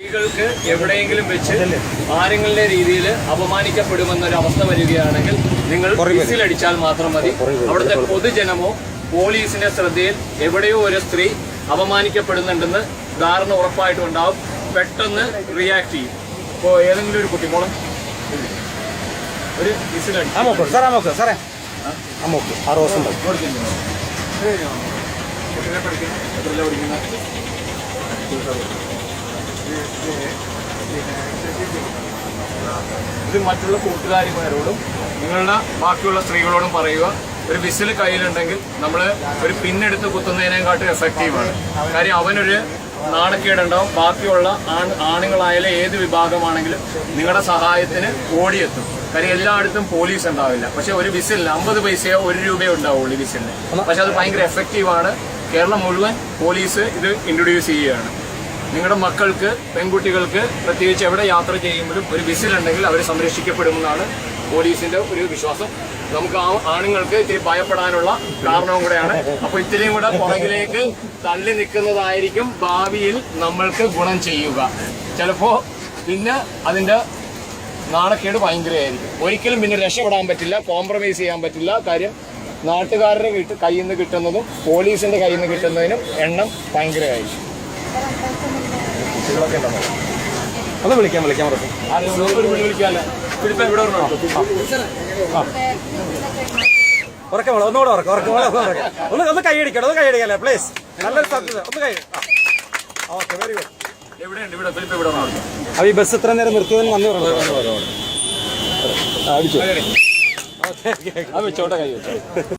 സ്ത്രീകൾക്ക് എവിടെയെങ്കിലും വെച്ച് ആരെങ്കിലും രീതിയിൽ അപമാനിക്കപ്പെടുമെന്നൊരു അവസ്ഥ വരികയാണെങ്കിൽ നിങ്ങൾ അടിച്ചാൽ മാത്രം മതി. അവിടുത്തെ പൊതുജനമോ പോലീസിന്റെ ശ്രദ്ധയിൽ എവിടെയോ ഒരു സ്ത്രീ അപമാനിക്കപ്പെടുന്നുണ്ടെന്ന് ധാരണ ഉറപ്പായിട്ടും ഉണ്ടാവും. പെട്ടെന്ന് റിയാക്ട് ചെയ്യും. ഇപ്പോ ഏതെങ്കിലും ഒരു കുട്ടി മോളെ. ഒരു വിസിലടി ആ മോക്ക്. സാറേ ആ മോക്ക്. സാറേ. ആ മോക്ക്. ആ റോസ് ഉണ്ട് കുട്ടിനെ പഠിക്കുന്ന എത്രയിലാ പഠിക്കുന്ന ഇത് മറ്റുള്ള കൂട്ടുകാരിമാരോടും നിങ്ങളുടെ ബാക്കിയുള്ള സ്ത്രീകളോടും പറയുക. ഒരു വിസിൽ കയ്യിലുണ്ടെങ്കിൽ നമ്മൾ ഒരു പിന്നെടുത്ത് കുത്തുന്നതിനെക്കാട്ടും എഫക്റ്റീവാണ് കാര്യം അവനൊരു നാണക്കേടുണ്ടാവും. ബാക്കിയുള്ള ആണ് ആണുങ്ങളായാലും ഏത് വിഭാഗമാണെങ്കിലും നിങ്ങളുടെ സഹായത്തിന് ഓടിയെത്തും. കാര്യം എല്ലായിടത്തും പോലീസ് ഉണ്ടാവില്ല. പക്ഷെ ഒരു വിസിലിന് അമ്പത് പൈസയോ ഒരു രൂപയോ ഉണ്ടാവുള്ളൂ വിസിലിന്. പക്ഷെ അത് ഭയങ്കര എഫക്റ്റീവാണ് കേരളം മുഴുവൻ പോലീസ് ഇത് ഇൻട്രൊഡ്യൂസ് ചെയ്യുകയാണ്. നിങ്ങളുടെ മക്കൾക്ക് പെൺകുട്ടികൾക്ക് പ്രത്യേകിച്ച് എവിടെ യാത്ര ചെയ്യുമ്പോഴും ഒരു വിസിലുണ്ടെങ്കിൽ അവർ സംരക്ഷിക്കപ്പെടുമെന്നാണ് പോലീസിന്റെ ഒരു വിശ്വാസം. നമുക്ക് ആണുങ്ങൾക്ക് ഇത്തിരി ഭയപ്പെടാനുള്ള കാരണവും കൂടെയാണ്. അപ്പൊ ഇത്തിരിയും കൂടെ പുറകിലേക്ക് തള്ളി നിൽക്കുന്നതായിരിക്കും ഭാവിയിൽ നമ്മൾക്ക് ഗുണം ചെയ്യുക. ചിലപ്പോ പിന്നെ അതിന്റെ നാണക്കേട് ഭയങ്കരമായിരിക്കും. ഒരിക്കലും പിന്നെ രക്ഷപ്പെടാൻ പറ്റില്ല കോംപ്രമൈസ് ചെയ്യാൻ പറ്റില്ല. കാര്യം നാട്ടുകാരുടെ കയ്യിൽ നിന്ന് കിട്ടുന്നതും പോലീസിന്റെ കയ്യിൽ നിന്ന് കിട്ടുന്നതിനും എണ്ണം ഭയങ്കരമായിരിക്കും. കുട്ടികളൊക്കെ ഉണ്ടോ അത് വിളിക്കാം വിളിക്കാം ഉറപ്പ് ഉറക്കെ മോളെ ഒന്നുകൂടെ ഉറക്കം ഉറക്കം മോളെ ഒന്ന് ഒന്ന് കൈയടിക്കണം ഒന്ന് കൈയടിക്കല്ലേ പ്ലീസ് നല്ലൊരു സബ്ജക്ട് ഒന്ന് കൈ. ഓക്കെ വെരി ഗുഡ് അപ്പൊ ഈ ബസ് ഇത്ര നേരം നിർത്തിയതിന് നന്ദി പറഞ്ഞു അത് വെച്ചോട്ടെ കൈ വെച്ചോ.